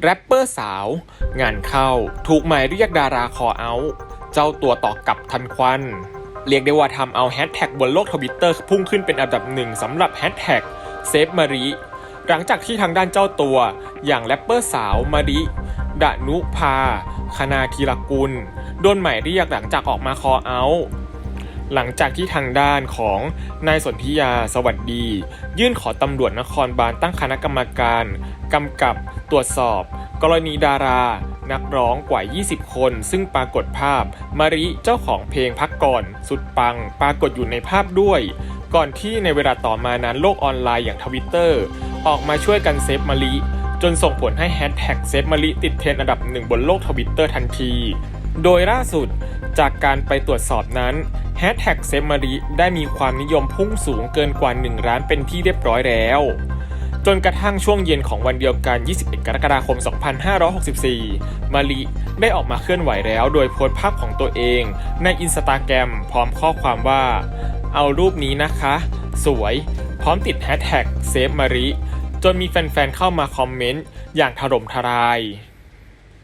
แรปเปอร์สาว งานเข้าถูกหมายเรียกดาราคอเอา เจ้าตัวตอบกลับทันควัน เรียกได้ว่าทำเอาแฮชแท็กบนโลกทวิตเตอร์พุ่งขึ้นเป็นอันดับหนึ่งสำหรับแฮชแท็กเซฟมารีหลังจากที่ทางด้านเจ้าตัว อย่างแรปเปอร์สาวมาริดานุภาคณาธีรกุล โดนหมายเรียกหลังจากออกมาคอเอา หลังจากที่ทางด้านของนายสนธิยาสวัสดี ยื่นขอตำรวจนครบาลตั้งคณะกรรมการกำกับตรวจสอบ กรณีดารา นักร้องกว่า 20 คน ซึ่งปรากฏภาพ มาริเจ้าของเพลงพักก่อน สุดปัง ปรากฏอยู่ในภาพด้วย ก่อนที่ในเวลาต่อมานั้นโลกออนไลน์อย่างทวิตเตอร์ออกมาช่วยกันเซฟมาริจนส่งผลให้แฮชแท็กเซฟมาริติดเทรนด์อันดับหนึ่งบนโลกทวิตเตอร์ทันที โดยล่าสุดจากการไปตรวจสอบนั้น ฮชแท็กเซฟมาริได้มีความนิยมพุ่งสูงเกินกว่า 1 ล้านเป็นที่เรียบร้อยแล้ว จนกระทั่งช่วงเย็นของวันเดียวกัน 21 กรกฎาคม 2564 มาริได้ออกมาเคลื่อนไหวแล้ว โดยโพสต์ภาพของตัวเองในอินสตาแกรมพร้อมข้อความว่า เอารูปนี้นะคะ สวย พร้อมติดแฮชแท็กเซฟมาริจนมีแฟนๆเข้ามาคอมเมนต์อย่างถล่มทลาย